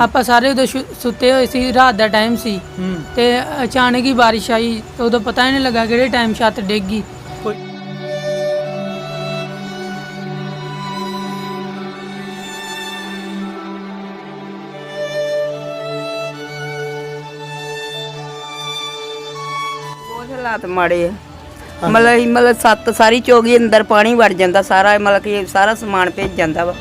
ਆਪਾਂ ਸਾਰੇ ਉਦੋਂ ਸੁ- ਸੁੱਤੇ ਹੋਏ ਸੀ ਰਾਤ ਦਾ ਟਾਈਮ ਸੀ। ਹੂੰ। ਤੇ ਅਚਾਨਕ ਹੀ ਬਾਰਿਸ਼ ਆਈ ਤੇ ਉਦੋਂ ਪਤਾ ਹੀ ਨਹੀਂ ਲੱਗਾ ਕਿਹੜੇ ਟਾਈਮ ਛੱਤ ਡਿੱਗ ਗਈ। ਕੋਈ ਬਹੁਤ ਹਾਲਾਤ ਮਾੜੇ ਆ। ਮਤਲਬ ਮਤਲਬ ਸੱਤ ਸਾਰੀ ਚੋਗੀ ਅੰਦਰ ਪਾਣੀ ਵੜ ਜਾਂਦਾ ਸਾਰਾ ਮਤਲਬ ਕਿ ਸਾਰਾ ਸਮਾਨ ਭੇਜ ਜਾਂਦਾ ਵਾ।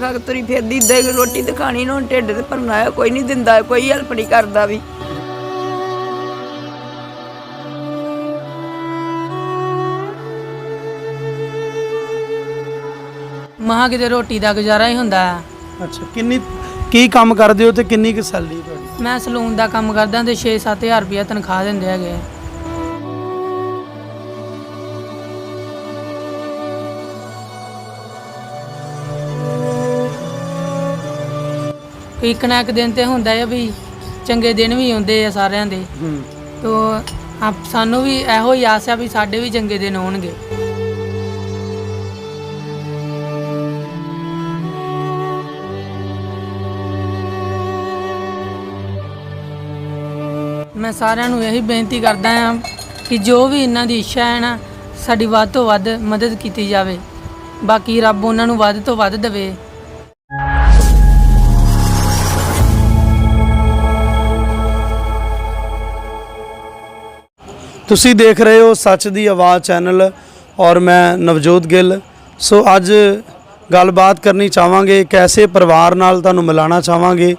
ਖਾ ਕੇ ਤੁਰੀ ਫਿਰਦੀ ਹੀ ਰੋਟੀ ਤੇ ਖਾਣੀ ਨੂੰ ਢਿੱਡ ਤੇ ਭਰਨਾ ਆ ਕੋਈ ਨਹੀਂ ਦਿੰਦਾ ਕੋਈ ਹੈਲਪ ਨਹੀਂ ਕਰਦਾ ਵੀ। ਮਹਾ ਕਿਤੇ ਰੋਟੀ ਦਾ ਗੁਜ਼ਾਰਾ ਹੀ ਹੁੰਦਾ। ਆ ਅੱਛਾ ਕਿੰਨੀ ਕੀ ਕੰਮ ਕਰਦੇ ਹੋ ਤੇ ਕਿੰਨੀ ਕੁ ਸੈਲਰੀ ਤੁਹਾਡੀ? ਮੈਂ ਸਲੂਨ ਦਾ ਕੰਮ ਕਰਦਾ ਤੇ 6-7000 ਰੁਪਇਆ ਤਨਖਾਹ ਦਿੰਦੇ ਹੈਗੇ। ਇੱਕ ਨਾ ਇੱਕ ਦਿਨ ਤੇ ਹੁੰਦਾ ਹੈ ਵੀ ਚੰਗੇ ਦਿਨ ਵੀ ਆਉਂਦੇ ਆ ਸਾਰਿਆਂ ਦੇ। ਹੂੰ। ਤੋ ਆਪ ਸਾਨੂੰ ਵੀ ਇਹੋ ਹੀ ਆਸ ਆ ਵੀ ਸਾਡੇ ਵੀ ਚੰਗੇ ਦਿਨ ਆਉਣਗੇ ਮੈਂ ਸਾਰਿਆਂ ਨੂੰ ਇਹੀ ਬੇਨਤੀ ਕਰਦਾ ਹਾਂ ਕਿ ਜੋ ਵੀ ਇਹਨਾਂ ਦੀ ਇੱਛਾ ਹੈ ਨਾ ਸਾਡੀ ਵੱਧ ਤੋਂ ਵੱਧ ਮਦਦ ਕੀਤੀ ਜਾਵੇ। ਬਾਕੀ ਰੱਬ ਉਹਨਾਂ ਨੂੰ ਵੱਧ ਤੋਂ ਵੱਧ ਦੇਵੇ। ਤੁਸੀਂ ਦੇਖ ਰਹੇ ਹੋ ਸੱਚ ਦੀ ਆਵਾਜ਼ ਚੈਨਲ ਔਰ ਮੈਂ ਨਵਜੋਤ ਗਿੱਲ। ਸੋ ਅੱਜ ਗੱਲਬਾਤ ਕਰਨੀ ਚਾਹਾਂਗੇ ਇੱਕ ਐਸੇ ਪਰਿਵਾਰ ਨਾਲ ਤੁਹਾਨੂੰ ਮਿਲਾਣਾ ਚਾਹਾਂਗੇ।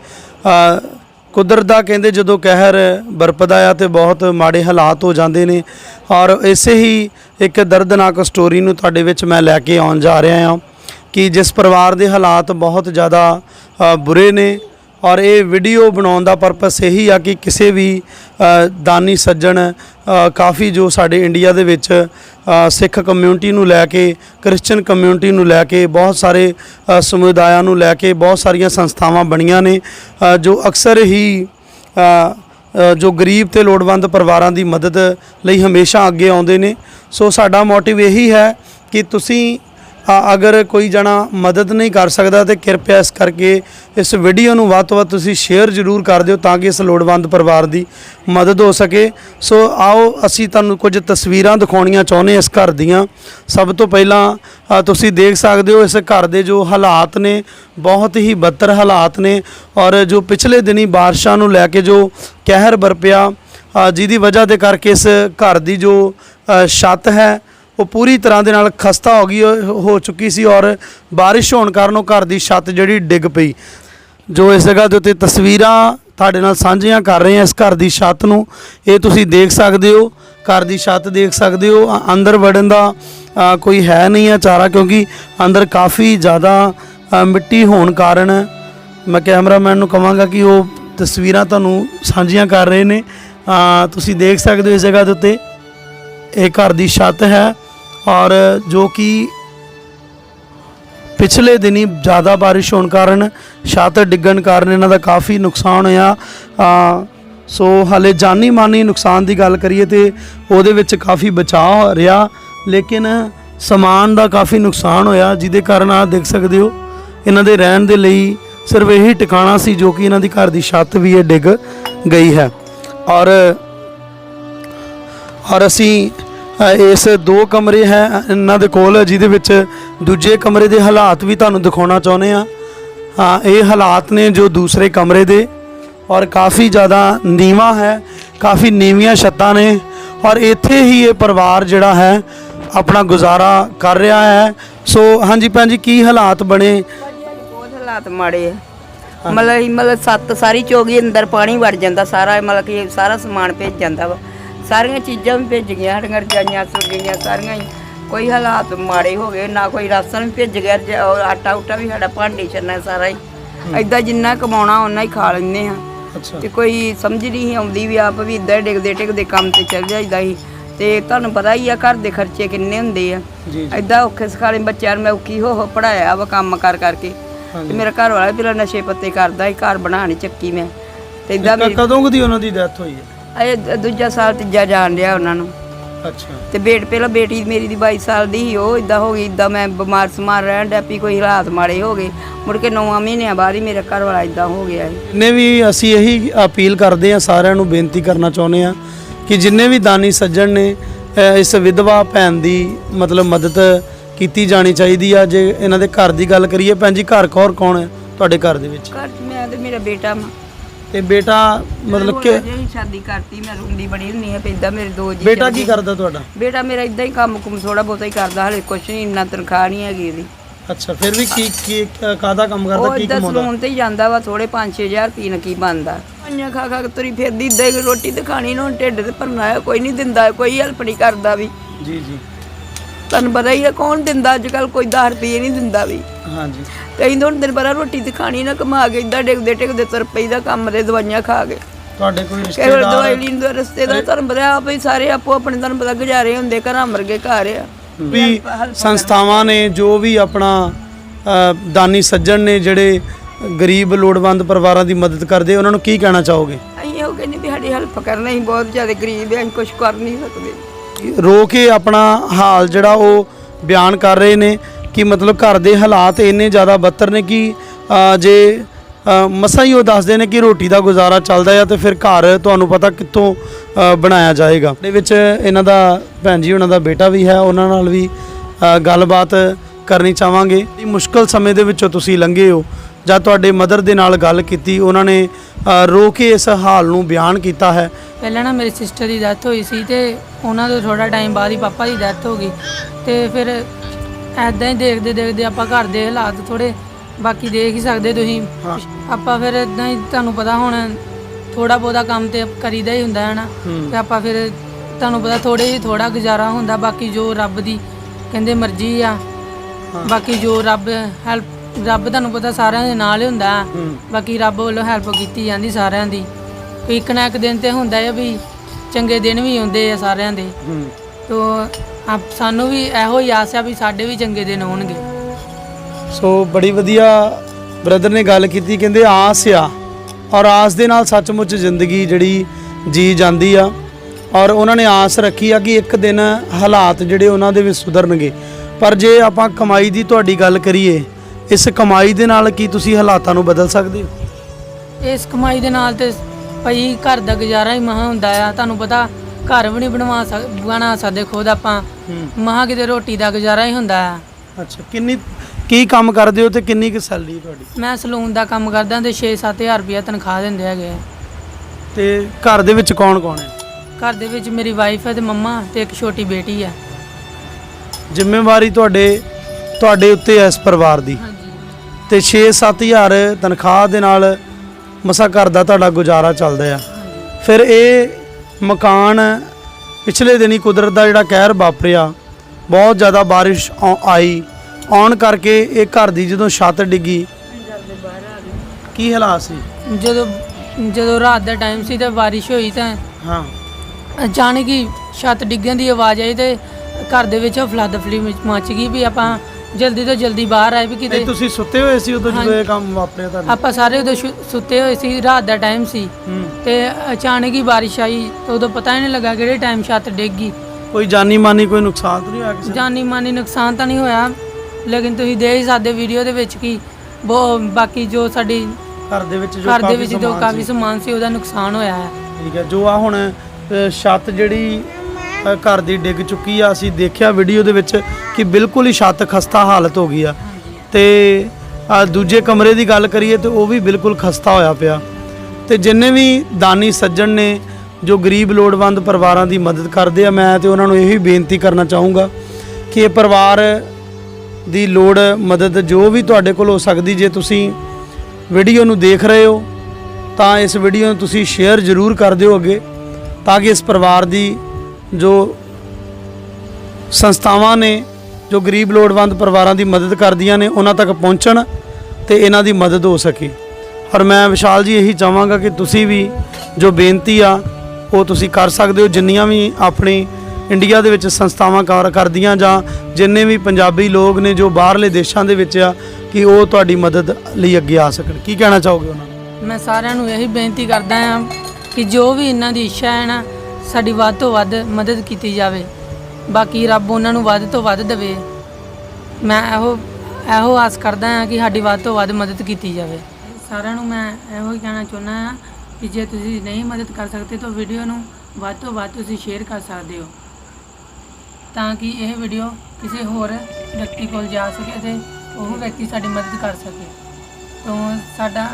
ਕੁਦਰਤ ਦਾ ਕਹਿੰਦੇ ਜਦੋਂ ਕਹਿਰ ਬਰਪਦਾ ਆ ਤੇ ਬਹੁਤ ਮਾੜੇ ਹਾਲਾਤ ਹੋ ਜਾਂਦੇ ਨੇ। ਔਰ ਇਸੇ ਹੀ ਇੱਕ ਦਰਦਨਾਕ ਸਟੋਰੀ ਨੂੰ ਤੁਹਾਡੇ ਵਿੱਚ ਮੈਂ ਲੈ ਕੇ ਆਉਣ ਜਾ ਰਿਹਾ ਹਾਂ ਕਿ ਜਿਸ ਪਰਿਵਾਰ ਦੇ ਹਾਲਾਤ ਬਹੁਤ ਜ਼ਿਆਦਾ ਬੁਰੇ ਨੇ ਔਰ ਇਹ ਵੀਡੀਓ ਬਣਾਉਣ ਦਾ ਪਰਪਸ ਇਹੀ ਆ ਕਿ ਕਿਸੇ ਵੀ ਦਾਨੀ ਸੱਜਣ ਕਾਫੀ ਜੋ ਸਾਡੇ ਇੰਡੀਆ ਦੇ ਵਿੱਚ ਸਿੱਖ ਕਮਿਊਨਿਟੀ ਨੂੰ ਲੈ ਕੇ ਕ੍ਰਿਸਚੀਅਨ ਕਮਿਊਨਿਟੀ ਨੂੰ ਲੈ ਕੇ, ਬਹੁਤ ਸਾਰੇ ਸਮੁਦਾਇਆਂ ਨੂੰ ਲੈ ਕੇ ਬਹੁਤ ਸਾਰੀਆਂ ਸੰਸਥਾਵਾਂ ਬਣੀਆਂ ਨੇ ਜੋ ਅਕਸਰ ਹੀ ਜੋ ਗਰੀਬ ਤੇ ਲੋੜਵੰਦ ਪਰਿਵਾਰਾਂ ਦੀ ਮਦਦ ਲਈ ਹਮੇਸ਼ਾ ਅੱਗੇ ਆਉਂਦੇ ਨੇ। ਸੋ ਸਾਡਾ ਮੋਟਿਵ ਇਹੀ ਹੈ ਕਿ ਤੁਸੀਂ ਅਗਰ ਕੋਈ ਜਣਾ ਮਦਦ ਨਹੀਂ ਕਰ ਸਕਦਾ ਤੇ ਕਿਰਪਾ ਇਸ ਕਰਕੇ ਇਸ ਵੀਡੀਓ ਨੂੰ ਵੱਧ ਤੋਂ ਵੱਧ ਤੁਸੀਂ ਸ਼ੇਅਰ ਜ਼ਰੂਰ ਕਰ ਦਿਓ ਤਾਂ ਕਿ ਇਸ ਲੋੜਵੰਦ ਪਰਿਵਾਰ ਦੀ ਮਦਦ ਹੋ ਸਕੇ। ਸੋ ਆਓ, ਅਸੀਂ ਤੁਹਾਨੂੰ ਕੁਝ ਤਸਵੀਰਾਂ ਦਿਖਾਉਣੀਆਂ ਚਾਹੁੰਦੇ ਇਸ ਘਰ ਦੀਆਂ। ਸਭ ਤੋਂ ਪਹਿਲਾਂ ਤੁਸੀਂ ਦੇਖ ਸਕਦੇ ਹੋ ਇਸ ਘਰ ਦੇ ਜੋ ਹਾਲਾਤ ਨੇ, ਬਹੁਤ ਹੀ ਬੱਤਰ ਹਾਲਾਤ ਨੇ ਔਰ ਜੋ ਪਿਛਲੇ ਦਿਨੀ ਬਾਰਿਸ਼ਾਂ ਨੂੰ ਲੈ ਕੇ ਜੋ ਕਹਿਰ ਬਰਪਿਆ ਜਿਹਦੀ ਵਜ੍ਹਾ ਦੇ ਕਰਕੇ ਇਸ ਘਰ ਦੀ ਜੋ ਛੱਤ ਹੈ ਉਹ ਪੂਰੀ ਤਰ੍ਹਾਂ ਦੇ ਨਾਲ ਖਸਤਾ ਹੋ ਗਈ ਹੋ ਹੋ ਚੁੱਕੀ ਸੀ ਔਰ ਬਾਰਿਸ਼ ਹੋਣ ਕਾਰਨ ਉਹ ਘਰ ਦੀ ਛੱਤ ਜਿਹੜੀ ਡਿੱਗ ਪਈ। ਜੋ ਇਸ ਜਗ੍ਹਾ ਦੇ ਉੱਤੇ ਤਸਵੀਰਾਂ ਤੁਹਾਡੇ ਨਾਲ ਸਾਂਝੀਆਂ ਕਰ ਰਹੇ ਹਾਂ ਇਸ ਘਰ ਦੀ ਛੱਤ ਨੂੰ, ਇਹ ਤੁਸੀਂ ਦੇਖ ਸਕਦੇ ਹੋ, ਘਰ ਦੀ ਛੱਤ ਦੇਖ ਸਕਦੇ ਹੋ ਅੰਦਰ ਵੜਨ ਦਾ ਕੋਈ ਹੈ ਨਹੀਂ ਹੈ ਚਾਰਾ ਕਿਉਂਕਿ ਅੰਦਰ ਕਾਫੀ ਜ਼ਿਆਦਾ ਮਿੱਟੀ ਹੋਣ ਕਾਰਨ ਮੈਂ ਕੈਮਰਾਮੈਨ ਨੂੰ ਕਹਾਂਗਾ ਕਿ ਉਹ ਤਸਵੀਰਾਂ ਤੁਹਾਨੂੰ ਸਾਂਝੀਆਂ ਕਰ ਰਹੇ ਨੇ। ਤੁਸੀਂ ਦੇਖ ਸਕਦੇ ਹੋ ਇਸ ਜਗ੍ਹਾ ਦੇ ਉੱਤੇ, ਇਹ ਘਰ ਦੀ ਛੱਤ ਹੈ। ਔਰ ਜੋ ਕਿ ਪਿਛਲੇ ਦਿਨੀ ਜ਼ਿਆਦਾ ਬਾਰਿਸ਼ ਹੋਣ ਕਾਰਨ ਛੱਤ ਡਿੱਗਣ ਕਾਰਨ ਇਹਨਾਂ ਦਾ ਕਾਫੀ ਨੁਕਸਾਨ ਹੋਇਆ। ਸੋ ਹਾਲੇ ਜਾਨੀ ਮਾਨੀ ਨੁਕਸਾਨ ਦੀ ਗੱਲ ਕਰੀਏ ਤੇ ਉਹਦੇ ਵਿੱਚ ਕਾਫੀ ਬਚਾਅ ਹੋ ਰਿਹਾ, ਲੇਕਿਨ ਸਮਾਨ ਦਾ ਕਾਫੀ ਨੁਕਸਾਨ ਹੋਇਆ, ਜਿਹਦੇ ਕਾਰਨ ਆ ਦੇਖ ਸਕਦੇ ਹੋ, ਇਹਨਾਂ ਦੇ ਰਹਿਣ ਦੇ ਲਈ ਸਿਰਫ ਇਹੀ ਟਿਕਾਣਾ ਸੀ ਜੋ ਕਿ ਇਹਨਾਂ ਦੀ ਘਰ ਦੀ ਛੱਤ ਵੀ ਇਹ ਡਿੱਗ ਗਈ ਹੈ। ਔਰ ਔਰ ਅਸੀਂ ਇਸ ਦੋ ਕਮਰੇ ਹੈ, ਇਹਨਾਂ ਦੇ ਕੋਲ, ਜਿਹਦੇ ਵਿੱਚ ਦੂਜੇ ਕਮਰੇ ਦੇ ਹਾਲਾਤ ਵੀ ਤੁਹਾਨੂੰ ਦਿਖਾਉਣਾ ਚਾਹੁੰਦੇ ਆ ਹਾਂ, ਇਹ ਹਾਲਾਤ ਨੇ ਜੋ ਦੂਸਰੇ ਕਮਰੇ ਦੇ, ਔਰ ਕਾਫੀ ਜ਼ਿਆਦਾ ਨੀਵਾਂ ਹੈ, ਕਾਫੀ ਨੀਵੀਆਂ ਛੱਤਾਂ ਨੇ, ਔਰ ਇੱਥੇ ਹੀ ਇਹ ਪਰਿਵਾਰ ਜਿਹੜਾ ਹੈ, ਆਪਣਾ ਗੁਜ਼ਾਰਾ ਕਰ ਰਿਹਾ ਹੈ। ਸੋ, ਹਾਂਜੀ ਭੈਣ ਜੀ, ਕੀ ਹਾਲਾਤ ਬਣੇ? ਬਹੁਤ ਹਾਲਾਤ ਮਾੜੇ ਆ। ਮਤਲਬ ਮਤਲਬ ਸੱਤ ਸਾਰੀ ਚੋਗੀ ਅੰਦਰ ਪਾਣੀ ਵੜ ਜਾਂਦਾ, ਸਾਰਾ ਮਤਲਬ ਕਿ ਸਾਰਾ ਸਮਾਨ ਭੇਜ ਜਾਂਦਾ ਵਾ। ਸਾਰੀਆਂ ਚੀਜ਼ਾਂ ਵੀ ਭੇਜ ਗਈਆਂ ਸਾਡੀਆਂ ਰਜਾਈਆਂ ਸੁਰਗੀਆਂ ਸਾਰੀਆਂ ਹੀ। ਕੋਈ ਹਾਲਾਤ ਮਾੜੇ ਹੋ ਗਏ ਨਾ ਕੋਈ ਰਾਸ਼ਨ ਵੀ ਭੇਜ ਗਿਆ ਜ- ਆਟਾ ਉਟਾ ਵੀ ਸਾਡਾ ਭਾਂਡੇ ਛੰਨਾ ਸਾਰਾ ਹੀ। ਐਦਾਂ ਜਿੰਨਾ ਕਮਾਉਣਾ ਉਹਨਾਂ ਹੀ ਖਾ ਲੈਂਦੇ ਆ ਅੱਛਾ। ਤੇ ਕੋਈ ਸਮਝ ਨਹੀਂ ਆਉਂਦੀ ਵੀ ਆਪ ਵੀ ਇਦਾਂ ਡਿੱਗਦੇ ਟਿਕਦੇ ਕੰਮ ਤੇ ਚੱਲ ਜਾਈਦਾ ਸੀ। ਤੇ ਤੁਹਾਨੂੰ ਪਤਾ ਹੀ ਆ ਘਰ ਦੇ ਖਰਚੇ ਕਿੰਨੇ ਹੁੰਦੇ ਆ। ਜੀ ਐਦਾਂ ਔਖੇ ਸਖਾਲੇ ਬੱਚਿਆਂ ਨੂੰ ਮੈਂ ਔਖੀ ਹੋ ਹੋ ਪੜਾਇਆ ਵਾ ਕੰਮ ਕਰ ਕਰਕੇ। ਤੇ ਮੇਰਾ ਘਰ ਵਾਲਾ ਵੀ ਪਹਿਲਾਂ ਨਸ਼ੇ ਪੱਤੇ ਕਰਦਾ ਸੀ ਘਰ ਬਣਾਣੀ ਚੱਕੀ ਮੈਂ। ਤੇ ਇਦਾਂ ਕਦੋਂ ਕੁ ਦੀ ਉਹਨਾਂ ਦੀ ਡੈਥ ਹੋਈ ਹੈ ਇਹ ਦੂਜਾ ਸਾਲ ਤੀਜਾ ਜਾਣ ਰਿਹਾ ਉਹਨਾਂ ਨੂੰ। ਅੱਛਾ। ਤੇ ਬੇਟ ਪਹਿਲਾਂ ਬੇਟੀ ਮੇਰੀ ਦੀ 22 ਸਾਲ ਦੀ ਸੀ ਉਹ ਇਦਾਂ ਹੋ ਗਈ ਇਦਾਂ ਮੈਂ ਬਿਮਾਰ ਸਮਾਰ ਰਹਿਣ ਡੈਪੀ ਕੋਈ ਹਾਲਾਤ ਮਾੜੇ ਹੋ ਗਏ। ਮੁੜ ਕੇ 9 ਮਹੀਨਿਆਂ ਬਾਅਦ ਹੀ ਮੇਰਾ ਘਰ ਵਾਲਾ ਇਦਾਂ ਹੋ ਗਿਆ ਜਿੰਨੇ ਵੀ ਅਸੀਂ ਇਹੀ ਅਪੀਲ ਕਰਦੇ ਹਾਂ ਸਾਰਿਆਂ ਨੂੰ ਬੇਨਤੀ ਕਰਨਾ ਚਾਹੁੰਦੇ ਹਾਂ ਕਿ ਜਿੰਨੇ ਵੀ ਦਾਨੀ ਸੱਜਣ ਨੇ ਇਸ ਵਿਧਵਾ ਭੈਣ ਦੀ ਮਤਲਬ ਮਦਦ ਕੀਤੀ ਜਾਣੀ ਚਾਹੀਦੀ ਆ। ਜੇ ਇਹਨਾਂ ਦੇ ਘਰ ਦੀ ਗੱਲ ਕਰੀਏ ਭੈਣ ਜੀ ਘਰ ਕੌਰ ਕੌਣ ਹੈ ਤੁਹਾਡੇ ਘਰ ਦੇ ਵਿੱਚ? ਘਰ ਮੈਂ ਤੇ ਮੇਰਾ ਬੇਟਾ ਵਾ। ਤੇ ਬੇਟਾ ਮਤਲਬ ਕਿ ਜਿਹੜੀ ਸ਼ਾਦੀ ਕਰਤੀ ਮੈਂ ਰੋਂਦੀ ਬੜੀ ਹੁੰਨੀ ਆ ਪੈਦਾ ਮੇਰੇ ਦੋ ਜੀ ਬੇਟਾ ਕੀ। ਕਰਦਾ ਤੁਹਾਡਾ? ਬੇਟਾ ਮੇਰਾ ਇਦਾਂ ਹੀ ਕੰਮ ਕੁਮ ਥੋੜਾ ਬਹੁਤਾ ਹੀ ਕਰਦਾ ਹਲੇ ਕੁਛ ਨਹੀਂ ਇੰਨਾ ਤਨਖਾਹ ਨਹੀਂ ਹੈਗੀ ਇਹਦੀ। ਅੱਛਾ ਫਿਰ ਵੀ ਕੀ ਕੀ ਕਾਦਾ ਕੰਮ ਕਰਦਾ ਉਹ ਕੀ ਕਮਾਉਂਦਾ? ਸਲੂਨ ਤੇ ਹੀ ਜਾਂਦਾ ਵਾ ਥੋੜੇ 5-6000 ਰੁਪਏ ਨਾਲ ਕੀ ਬਣਦਾ। ਖਾ ਖਾ ਤੁਰੀ ਫਿਰਦੀ ਇਦਾਂ ਹੀ ਰੋਟੀ ਤੇ ਖਾਣੀ ਨਾ ਢਿੱਡ ਤੇ ਭਰਨਾ ਕੋਈ ਨਹੀਂ ਦਿੰਦਾ ਕੋਈ ਹੈਲਪ ਨਹੀਂ ਕਰਦਾ ਵੀ। ਜੀ ਜੀ। ਤੁਹਾਨੂੰ ਪਤਾ ਹੀ ਹੈ ਕੌਣ ਦਿੰਦਾ? ਅੱਜ ਕੱਲ ਕੋਈ 10 ਰੁਪਏ ਨਹੀਂ ਦਿੰਦਾ ਵੀ। ਹਾਂਜੀ। ਕਈ ਦੋ ਦਿਨ ਬਾਅਦ ਰੋਟੀ ਤੇ ਖਾਣੀ ਨਾ ਕਮਾ ਕੇ ਇਦਾਂ ਡਿੱਗਦੇ ਡਿੱਗਦੇ ਤੁਰ ਪਈਦਾ ਕੰਮ ਦੇ ਦਵਾਈਆਂ ਖਾ ਕੇ। ਤੁਹਾਡੇ ਕੋਈ ਰਿਸ਼ਤੇਦਾਰ ਦਵਾਈ ਲੈਣ ਦੇ ਰਸਤੇ ਦਾ ਤੁਹਾਨੂੰ ਪਤਾ ਆਪ ਹੀ ਸਾਰੇ ਆਪੋ ਆਪਣੇ ਤੁਹਾਨੂੰ ਪਤਾ ਗੁਜ਼ਾਰੇ ਹੁੰਦੇ ਘਰਾਂ ਵਰਗੇ ਘਰ ਆ। ਵੀ ਸੰਸਥਾਵਾਂ ਨੇ ਜੋ ਵੀ ਆਪਣਾ ਅ, ਦਾਨੀ ਸੱਜਣ ਨੇ ਜਿਹੜੇ ਗਰੀਬ ਲੋੜਵੰਦ ਪਰਿਵਾਰਾਂ ਦੀ ਮਦਦ ਕਰਦੇ ਉਹਨਾਂ ਨੂੰ ਕੀ ਕਹਿਣਾ ਚਾਹੋਗੇ? ਅਸੀਂ ਉਹ ਕਹਿੰਦੇ ਵੀ ਸਾਡੀ ਹੈਲਪ ਕਰਨਾ ਅਸੀਂ ਬਹੁਤ ਜ਼ਿਆਦਾ ਗਰੀਬ ਆ ਅਸੀਂ ਕੁਝ ਕਰ ਨਹੀਂ ਸਕਦੇ। ਰੋ ਕੇ ਆਪਣਾ ਹਾਲ ਜਿਹੜਾ ਉਹ ਬਿਆਨ ਕਰ ਰਹੇ ਨੇ ਕਿ ਮਤਲਬ ਘਰ ਦੇ ਹਾਲਾਤ ਇੰਨੇ ਜ਼ਿਆਦਾ ਬੱਤਰ ਨੇ ਕਿ ਜੇ ਅ, ਮਸਾਂ ਹੀ ਉਹ ਦੱਸਦੇ ਨੇ ਕਿ ਰੋਟੀ ਦਾ ਗੁਜ਼ਾਰਾ ਚੱਲਦਾ ਆ ਤੇ ਫਿਰ ਘਰ ਤੁਹਾਨੂੰ ਪਤਾ ਕਿੱਥੋਂ ਬਣਾਇਆ ਜਾਏਗਾ। ਦੇ ਵਿੱਚ ਇਹਨਾਂ ਦਾ ਭੈਣ ਜੀ ਉਹਨਾਂ ਦਾ ਬੇਟਾ ਵੀ ਹੈ ਉਹਨਾਂ ਨਾਲ ਵੀ ਗੱਲਬਾਤ ਕਰਨੀ ਚਾਹਾਂਗੇ। ਮੁਸ਼ਕਲ ਸਮੇਂ ਦੇ ਵਿੱਚੋਂ ਤੁਸੀਂ ਲੰਘੇ ਹੋ ਜਾਂ ਤੁਹਾਡੇ ਮਦਰ ਦੇ ਨਾਲ ਗੱਲ ਕੀਤੀ ਉਹਨਾਂ ਨੇ ਰੋ ਕੇ ਇਸ ਹਾਲ ਨੂੰ ਬਿਆਨ ਕੀਤਾ ਹੈ। ਪਹਿਲਾਂ ਨਾ ਮੇਰੀ ਸਿਸਟਰ ਦੀ ਡੈਥ ਹੋਈ ਸੀ ਤੇ ਉਹਨਾਂ ਤੋਂ ਥੋੜਾ ਟਾਈਮ ਬਾਅਦ ਹੀ ਪਾਪਾ ਦੀ ਡੈਥ ਹੋ ਗਈ ਤੇ ਫਿਰ ਐਦਾਂ ਹੀ ਦੇਖਦੇ ਦੇਖਦੇ ਆਪਾਂ ਘਰ ਦੇ ਹਾਲਾਤ ਥੋੜੇ ਬਾਕੀ ਦੇਖ ਹੀ ਸਕਦੇ ਤੁਸੀਂ ਹਾਂ। ਆਪਾਂ ਫਿਰ ਇਦਾਂ ਹੀ ਤੁਹਾਨੂੰ ਪਤਾ ਹੁਣ ਥੋੜਾ ਬਹੁਤਾ ਕੰਮ ਤੇ ਕਰੀਦਾ ਹੀ ਹੁੰਦਾ ਹੈ ਨਾ ਹੂੰ। ਤੇ ਆਪਾਂ ਫਿਰ ਤੁਹਾਨੂੰ ਪਤਾ ਥੋੜੇ ਹੀ ਥੋੜਾ ਗੁਜ਼ਾਰਾ ਹੁੰਦਾ ਬਾਕੀ ਜੋ ਰੱਬ ਦੀ ਕਹਿੰਦੇ ਮਰਜ਼ੀ ਆ ਬਾਕੀ ਜੋ ਰੱਬ ਹੈਲਪ ਰੱਬ ਤੁਹਾਨੂੰ ਪਤਾ ਸਾਰਿਆਂ ਦੇ ਨਾਲ ਹੀ ਹੁੰਦਾ ਹੈ। ਹੂੰ। ਬਾਕੀ ਰੱਬ ਵੱਲੋਂ ਹੈਲਪ ਕੀਤੀ ਜਾਂਦੀ ਸਾਰਿਆਂ ਦੀ ਇੱਕ ਨਾ ਇੱਕ ਦਿਨ ਤੇ ਹੁੰਦਾ ਹੈ ਵੀ ਚੰਗੇ ਦਿਨ ਵੀ ਆਉਂਦੇ ਆ ਸਾਰਿਆਂ ਦੇ। ਹੂੰ। ਤੋ ਆਪ ਸਾਨੂੰ ਵੀ ਇਹੋ ਹੀ ਆਸ ਆ ਵੀ ਸਾਡੇ ਵੀ ਚੰਗੇ ਦਿਨ ਆਉਣਗੇ ਸੋ ਬੜੀ ਵਧੀਆ ਬ੍ਰਦਰ ਨੇ ਗੱਲ ਕੀਤੀ ਕਹਿੰਦੇ ਆਸ ਆ ਔਰ ਆਸ ਦੇ ਨਾਲ ਸੱਚਮੁੱਚ ਜ਼ਿੰਦਗੀ ਜਿਹੜੀ ਜੀ ਜਾਂਦੀ ਆ ਔਰ ਉਹਨਾਂ ਨੇ ਆਸ ਰੱਖੀ ਆ ਕਿ ਇੱਕ ਦਿਨ ਹਾਲਾਤ ਜਿਹੜੇ ਉਹਨਾਂ ਦੇ ਵੀ ਸੁਧਰਨਗੇ। ਪਰ ਜੇ ਆਪਾਂ ਕਮਾਈ ਦੀ ਤੁਹਾਡੀ ਗੱਲ ਕਰੀਏ ਇਸ ਕਮਾਈ ਦੇ ਨਾਲ ਕੀ ਤੁਸੀਂ ਹਾਲਾਤਾਂ ਨੂੰ ਬਦਲ ਸਕਦੇ ਹੋ? ਇਸ ਕਮਾਈ ਦੇ ਨਾਲ ਤੇ ਭਈ ਘਰ ਦਾ ਗੁਜ਼ਾਰਾ ਹੀ ਮਹਾ ਹੁੰਦਾ ਆ। ਤੁਹਾਨੂੰ ਪਤਾ ਘਰ ਵੀ ਨਹੀਂ ਬਣਵਾ ਸਕ ਬਣਾ ਸਕਦੇ ਖੁਦ ਆਪਾਂ। ਮਹਾ ਕਿਤੇ ਰੋਟੀ ਦਾ ਗੁਜ਼ਾਰਾ ਹੀ ਹੁੰਦਾ ਆ। ਅੱਛਾ ਕਿੰਨੀ ਕੀ ਕੰਮ ਕਰਦੇ ਹੋ ਤੇ ਕਿੰਨੀ ਕੁ ਸੈਲਰੀ ਤੁਹਾਡੀ? ਮੈਂ ਸਲੂਨ ਦਾ ਕੰਮ ਕਰਦਾ ਤੇ 6-7000 ਰੁਪਇਆ ਤਨਖਾਹ ਦਿੰਦੇ ਹੈਗੇ ਆ। ਤੇ ਘਰ ਦੇ ਵਿੱਚ ਕੌਣ ਕੌਣ ਹੈ? ਘਰ ਦੇ ਵਿੱਚ ਮੇਰੀ ਵਾਈਫ ਹੈ ਤੇ ਮੰਮਾ ਤੇ ਇੱਕ ਛੋਟੀ ਬੇਟੀ ਹੈ ਜ਼ਿੰਮੇਵਾਰੀ ਤੁਹਾਡੇ ਤੁਹਾਡੇ ਉੱਤੇ ਹੈ ਇਸ ਪਰਿਵਾਰ ਦੀ। ਹਾਂਜੀ। ਤੇ 6-7000 ਤਨਖਾਹ ਦੇ ਨਾਲ ਮਸਾ ਘਰ ਦਾ ਤੁਹਾਡਾ ਗੁਜ਼ਾਰਾ ਚੱਲਦਾ ਆ। ਫਿਰ ਇਹ ਮਕਾਨ ਪਿਛਲੇ ਦਿਨੀ ਕੁਦਰਤ ਦਾ ਜਿਹੜਾ ਕਹਿਰ ਵਾਪਰਿਆ ਬਹੁਤ ਜ਼ਿਆਦਾ ਬਾਰਿਸ਼ ਆਈ। ਆਉਣ ਕਰਕੇ ਇਹ ਘਰ ਦੀ ਜਦੋਂ ਛੱਤ ਡਿੱਗੀ ਕੀ ਹਾਲਾਤ ਸੀ? ਜਦੋਂ ਜਦੋਂ ਰਾਤ ਦਾ ਟਾਈਮ ਸੀ ਤੇ ਬਾਰਿਸ਼ ਹੋਈ ਤਾਂ ਹਾਂ। ਅਚਾਨਕ ਹੀ ਛੱਤ ਡਿੱਗਣ ਦੀ ਆਵਾਜ਼ ਆਈ ਤੇ ਘਰ ਦੇ ਵਿੱਚ ਹਫਲਾ ਦਫਲੀ ਮਚ- ਮਚ ਗਈ ਵੀ ਆਪਾਂ ਜਲਦੀ ਤੋਂ ਜਲਦੀ ਬਾਹਰ ਆਏ ਵੀ ਕਿਤੇ। ਤੁਸੀਂ ਸੁੱਤੇ ਹੋਏ ਸੀ ਉਦੋਂ ਜਦੋਂ ਇਹ ਕੰਮ ਵਾਪਰਿਆ ਤੁਹਾਡਾ ਆਪਾਂ ਸਾਰੇ ਉਦੋਂ ਸੁ- ਸੁੱਤੇ ਹੋਏ ਸੀ ਰਾਤ ਦਾ ਟਾਈਮ ਸੀ। ਹੂੰ। ਤੇ ਅਚਾਨਕ ਹੀ ਬਾਰਿਸ਼ ਆਈ ਤੇ ਉਦੋਂ ਪਤਾ ਹੀ ਨਹੀਂ ਲੱਗਾ ਕਿਹੜੇ ਟਾਈਮ ਛੱਤ ਡਿੱਗ ਗਈ। ਕੋਈ ਜਾਨੀ ਮਾਨੀ ਕੋਈ ਨੁਕਸਾਨ ਤਾਂ ਨਹੀਂ ਹੋਇਆ ਕਿਸੇ? ਜਾਨੀ ਮਾਨੀ ਨੁਕਸਾਨ ਤਾਂ ਨਹੀਂ ਹੋਇਆ ਲੇਕਿਨ ਤੁਸੀਂ ਦੇਖ ਹੀ ਸਕਦੇ ਵੀਡੀਓ ਦੇ ਵਿੱਚ ਕਿ ਬਾਕੀ ਜੋ ਸਾਡੀ ਘਰ ਦੇ ਵਿੱਚ ਜੋ ਘਰ ਦੇ ਕਾਫੀ ਵਿੱਚ ਜੋ ਸਮਾਨ ਕਾਫੀ ਸੀ। ਸਮਾਨ ਸੀ ਉਹਦਾ ਨੁਕਸਾਨ ਹੋਇਆ ਹੈ। ਠੀਕ ਹੈ ਜੋ ਆ ਹੁਣ ਅ, ਛੱਤ ਜਿਹੜੀ ਅ, ਘਰ ਦੀ ਡਿੱਗ ਚੁੱਕੀ ਆ ਅਸੀਂ ਦੇਖਿਆ ਵੀਡੀਓ ਦੇ ਵਿੱਚ ਕਿ ਬਿਲਕੁਲ ਹੀ ਛੱਤ ਖਸਤਾ ਹਾਲਤ ਹੋ ਗਈ ਆ। ਤੇ ਅ, ਦੂਜੇ ਕਮਰੇ ਦੀ ਗੱਲ ਕਰੀਏ ਤੇ ਉਹ ਵੀ ਬਿਲਕੁਲ ਖਸਤਾ ਹੋਇਆ ਪਿਆ। ਤੇ ਜਿੰਨੇ ਵੀ ਦਾਨੀ ਸੱਜਣ ਨੇ ਜੋ ਗਰੀਬ ਲੋੜਵੰਦ ਪਰਿਵਾਰਾਂ ਦੀ ਮਦਦ ਕਰਦੇ ਆ ਮੈਂ ਤੇ ਉਹਨਾਂ ਨੂੰ ਇਹੀ ਬੇਨਤੀ ਕਰਨਾ ਚਾਹੂੰਗਾ ਕਿ ਇਹ ਪਰਿਵਾਰ ਦੀ ਲੋੜ ਮਦਦ ਜੋ ਵੀ ਤੁਹਾਡੇ ਕੋਲ ਹੋ ਸਕਦੀ ਜੇ ਤੁਸੀਂ ਵੀਡੀਓ ਨੂੰ ਦੇਖ ਰਹੇ ਹੋ ਤਾਂ ਇਸ ਵੀਡੀਓ ਨੂੰ ਤੁਸੀਂ ਸ਼ੇਅਰ ਜ਼ਰੂਰ ਕਰ ਦਿਓ ਅੱਗੇ ਤਾਂ ਕਿ ਇਸ ਪਰਿਵਾਰ ਦੀ ਜੋ ਸੰਸਥਾਵਾਂ ਨੇ ਜੋ ਗਰੀਬ ਲੋੜਵੰਦ ਪਰਿਵਾਰਾਂ ਦੀ ਮਦਦ ਕਰਦੀਆਂ ਨੇ, ਉਹਨਾਂ ਤੱਕ ਪਹੁੰਚਣ ਤੇ ਇਹਨਾਂ ਦੀ ਮਦਦ ਹੋ ਸਕੇ। ਔਰ ਮੈਂ ਵਿਸ਼ਾਲ ਜੀ ਇਹੀ ਚਾਹਾਂਗਾ ਕਿ ਤੁਸੀਂ ਵੀ ਜੋ ਬੇਨਤੀ ਆ, ਉਹ ਤੁਸੀਂ ਕਰ ਸਕਦੇ ਹੋ। ਜਿੰਨੀਆਂ ਵੀ ਆਪਣੀ ਇੰਡੀਆ ਦੇ ਵਿੱਚ ਸੰਸਥਾਵਾਂ ਕਾਰ, ਕਰਦੀਆਂ ਜਾਂ ਜਿੰਨੇ ਵੀ ਪੰਜਾਬੀ ਲੋਕ ਨੇ ਜੋ ਬਾਹਰਲੇ ਦੇਸ਼ਾਂ ਦੇ ਵਿੱਚ ਆ, ਕਿ ਉਹ ਤੁਹਾਡੀ ਮਦਦ ਲਈ ਅੱਗੇ ਆ ਸਕਣ। ਕੀ ਕਹਿਣਾ ਚਾਹੋਗੇ ਉਹਨਾਂ ਨੂੰ? ਮੈਂ ਸਾਰਿਆਂ ਨੂੰ ਇਹੀ ਬੇਨਤੀ ਕਰਦਾ ਹਾਂ ਕਿ ਜੋ ਵੀ ਇਹਨਾਂ ਦੀ ਇੱਛਾ ਹੈ ਨਾ, ਸਾਡੀ ਵੱਧ ਤੋਂ ਵੱਧ ਮਦਦ ਕੀਤੀ ਜਾਵੇ। ਬਾਕੀ ਰੱਬ ਉਹਨਾਂ ਨੂੰ ਵੱਧ ਤੋਂ ਵੱਧ ਦੇਵੇ। ਮੈਂ ਇਹੋ ਇਹੋ ਆਸ ਕਰਦਾ ਹਾਂ ਕਿ ਸਾਡੀ ਵੱਧ ਤੋਂ ਵੱਧ ਮਦਦ ਕੀਤੀ ਜਾਵੇ। ਸਾਰਿਆਂ ਨੂੰ ਮੈਂ ਇਹੋ ਹੀ ਕਹਿਣਾ ਚਾਹੁੰਦਾ ਹਾਂ ਕਿ ਜੇ ਤੁਸੀਂ ਨਹੀਂ ਮਦਦ ਕਰ ਸਕਦੇ ਤਾਂ ਵੀਡੀਓ ਨੂੰ ਵੱਧ ਤੋਂ ਵੱਧ ਤੁਸੀਂ ਸ਼ੇਅਰ ਕਰ ਸਕਦੇ ਹੋ। ਤਾਂ ਕਿ ਇਹ ਵੀਡੀਓ ਕਿਸੇ ਹੋਰ ਵਿਅਕਤੀ ਕੋਲ ਜਾ ਸਕੇ ਤੇ ਉਹ ਵਿਅਕਤੀ ਸਾਡੀ ਮਦਦ ਕਰ ਸਕੇ। ਤੋਂ ਸਾਡਾ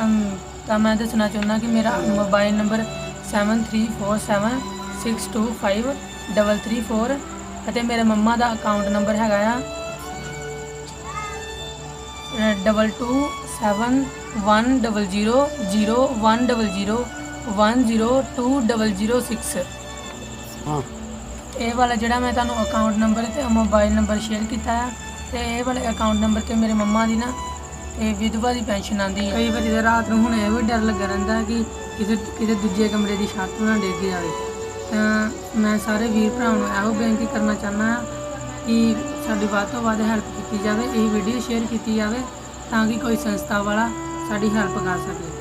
ਤਾਂ ਮੈਂ ਦੱਸਣਾ ਚਾਹੁੰਦਾ ਕਿ ਮੇਰਾ ਮੋਬਾਈਲ ਨੰਬਰ 7347625334 ਅਤੇ ਮੇਰੇ ਮੰਮਾ ਦਾ ਅਕਾਊਂਟ ਨੰਬਰ ਹੈਗਾ ਆ double two seven one double zero zero one double zero one zero two double zero six ਹਾਂ। ਇਹ ਵਾਲਾ ਜਿਹੜਾ ਮੈਂ ਤੁਹਾਨੂੰ ਅਕਾਊਂਟ ਨੰਬਰ ਤੇ ਮੋਬਾਈਲ ਨੰਬਰ ਸ਼ੇਅਰ ਕੀਤਾ ਹੈ ਤੇ ਇਹ ਵਾਲੇ ਅਕਾਊਂਟ ਨੰਬਰ ਤੇ ਮੇਰੇ ਮੰਮਾ ਦੀ ਨਾ ਇਹ ਵਿਧਵਾ ਦੀ ਪੈਨਸ਼ਨ ਆਂਦੀ ਹੈ ਕਈ ਵਾਰੀ ਤਾਂ ਰਾਤ ਨੂੰ ਹੁਣ ਇਹ ਵੀ ਡਰ ਲੱਗਾ ਰਹਿੰਦਾ ਕਿ ਕਿਸੇ ਕਿਸੇ ਦੂਜੇ ਕਮਰੇ ਦੀ ਛੱਤ ਨਾ ਡਿੱਗ ਜਾਵੇ। ਤਾਂ ਮੈਂ ਸਾਰੇ ਵੀਰ ਭਰਾਵਾਂ ਨੂੰ ਇਹੋ ਬੇਨਤੀ ਕਰਨਾ ਚਾਹੁੰਦਾ ਕਿ ਸਾਡੀ ਵੱਧ ਤੋਂ ਵੱਧ ਹੈਲਪ ਕੀਤੀ ਜਾਵੇ, ਇਹ ਵੀਡੀਓ ਸ਼ੇਅਰ ਕੀਤੀ ਜਾਵੇ ਤਾਂ ਕਿ ਕੋਈ ਸੰਸਥਾ ਵਾਲਾ ਸਾਡੀ ਹੈਲਪ ਕਰ ਸਕੇ।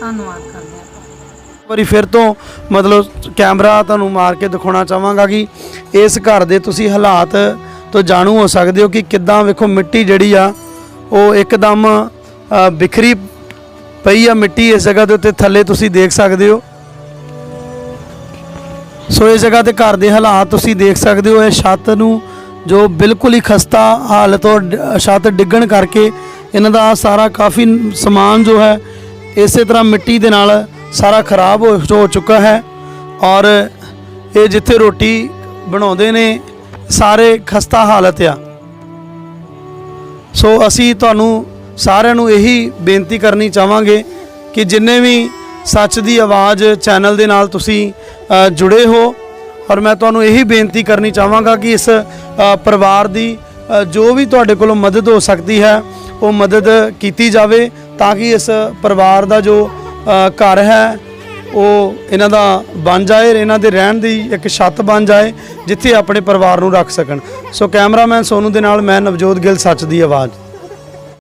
ਧੰਨਵਾਦ ਕਰਦੇ ਹਾਂ ਵਾਰੀ ਫਿਰ ਤੋਂ ਮਤਲਬ ਕੈਮਰਾ ਤੁਹਾਨੂੰ ਮਾਰ ਕੇ ਦਿਖਾਉਣਾ ਚਾਹਾਂਗਾ ਕਿ ਇਸ ਘਰ ਦੇ ਤੁਸੀਂ ਹਾਲਾਤ ਤੋਂ ਜਾਣੂ ਹੋ ਸਕਦੇ ਹੋ ਕਿ ਕਿੱਦਾਂ ਵੇਖੋ ਮਿੱਟੀ ਜਿਹੜੀ ਆ, ਉਹ ਇੱਕਦਮ ਬਿਖਰੀ ਪਈ ਆ ਮਿੱਟੀ ਇਸ ਜਗ੍ਹਾ ਦੇ ਉੱਤੇ ਥੱਲੇ ਤੁਸੀਂ ਦੇਖ ਸਕਦੇ ਹੋ। ਸੋ ਇਸ ਜਗ੍ਹਾ ਤੇ ਘਰ ਦੇ ਹਾਲਾਤ ਤੁਸੀਂ ਦੇਖ ਸਕਦੇ ਹੋ, ਇਹ ਛੱਤ ਨੂੰ ਜੋ ਬਿਲਕੁਲ ਹੀ ਖਸਤਾ ਹਾਲਤ ਔਰ ਛੱਤ ਡਿੱਗਣ ਕਰਕੇ ਇਹਨਾਂ ਦਾ ਸਾਰਾ ਕਾਫੀ ਸਮਾਨ ਜੋ ਹੈ, ਇਸੇ ਤਰ੍ਹਾਂ ਮਿੱਟੀ ਦੇ ਨਾਲ ਸਾਰਾ ਖਰਾਬ ਹੋ ਹੋ ਚੁੱਕਾ ਹੈ ਔਰ ਇਹ ਜਿੱਥੇ ਰੋਟੀ ਬਣਾਉਂਦੇ ਨੇ, ਸਾਰੇ ਖਸਤਾ ਹਾਲਤ ਆ। ਸੋ ਅਸੀਂ ਤੁਹਾਨੂੰ ਸਾਰਿਆਂ ਨੂੰ ਇਹੀ ਬੇਨਤੀ ਕਰਨੀ ਚਾਹਾਂਗੇ ਕਿ ਜਿੰਨੇ ਵੀ ਸੱਚ ਦੀ ਆਵਾਜ਼ ਚੈਨਲ ਦੇ ਨਾਲ ਤੁਸੀਂ ਜੁੜੇ ਹੋ। ਔਰ ਮੈਂ ਤੁਹਾਨੂੰ ਇਹੀ ਬੇਨਤੀ ਕਰਨੀ ਚਾਹਾਂਗਾ ਕਿ ਇਸ ਪਰਿਵਾਰ ਦੀ ਜੋ ਵੀ ਤੁਹਾਡੇ ਕੋਲੋਂ ਮਦਦ ਹੋ ਸਕਦੀ ਹੈ, ਉਹ ਮਦਦ ਕੀਤੀ ਜਾਵੇ ਤਾਂ ਕਿ ਇਸ ਪਰਿਵਾਰ ਦਾ ਜੋ ਘਰ ਹੈ, ਉਹ ਇਹਨਾਂ ਦਾ ਬਣ ਜਾਏ ਇਹਨਾਂ ਦੇ ਰਹਿਣ ਦੀ ਇੱਕ ਛੱਤ ਬਣ ਜਾਏ ਜਿੱਥੇ ਆਪਣੇ ਪਰਿਵਾਰ ਨੂੰ ਰੱਖ ਸਕਣ। ਸੋ ਕੈਮਰਾਮੈਨ ਸੋਨੂ ਦੇ ਨਾਲ ਮੈਂ ਨਵਜੋਤ ਗਿੱਲ, ਸੱਚ ਦੀ ਆਵਾਜ਼।